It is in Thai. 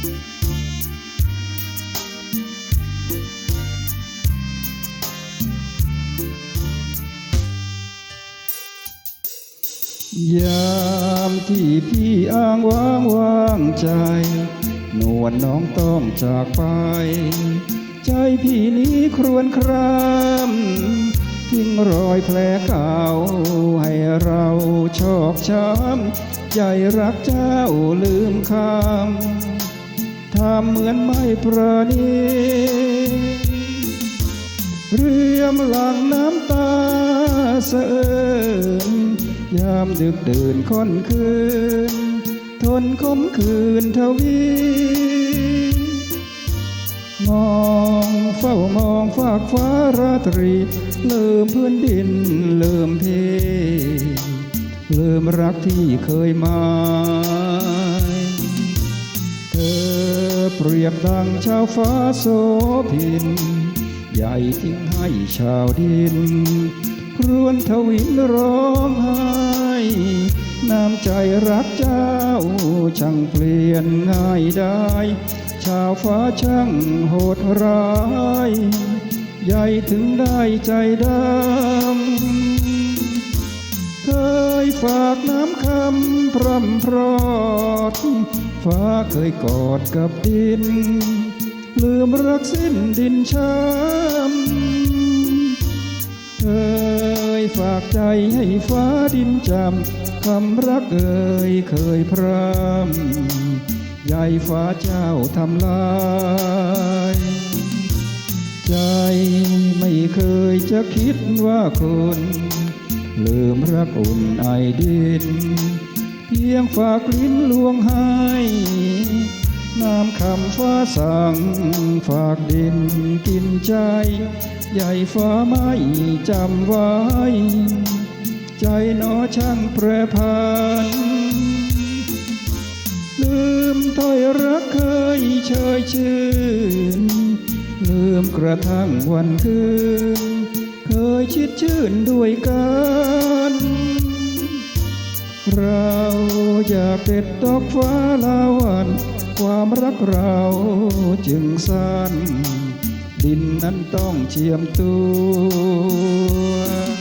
ยามที่พี่อ้างว้างว่างใจ นวลนน้องต้องจากไป ใจพี่นี้ครวนครามทิ้งรอยแผลเก่า ให้เราชอกช้ำใจรักเจ้าลืมคำ ทำเหมือนไม่ประณีเรียมหลังน้ำตาเสะเอิญยามดึกดื่นค่อนคืน ทนคมคืนทวี มองเฝ้ามองฝากฟ้าราตรี ลืมพื้นดินลืมเพลืมรักที่เคยมายเธอ เปรียบดังชาวฟ้าโสพิน ใหญ่ทิ้งให้ชาวดิน ครวนทวินร้องไห้น้ำใจรักเจ้า ช่างเปลี่ยนง่ายได้ ชาวฟ้าช่างโหดร้าย ใหญ่ถึงได้ใจดำเคยฝากน้ำคำพร่ำพรอด ฟ้าเคยกอดกับดิน ลืมรักสิ้นดินช้ำเคยฝากใจให้ฟ้าดินจำคำรักเอ่ยเคยพรำใหญ่ฟ้าเจ้าทำลายใจไม่เคยจะคิดว่าคนลืมรักอุ่นไอดิน เพียงฝากลิ้นลวงให้น้ำคำฟ้าสั่งฝากดินกินใจ ใหญ่ฟ้าไม่จำไว้ ใจหนอช่างแปรพัน ลืมถ้อยรักเคยเชยชื่น ลืมกระทั่งวันคืน เคยชิดชื่นด้วยกัน เราอยากเด็ดดอกฟ้าลาวันความรักเราจึงสั้น ดินนั้นต้องเชียมตัว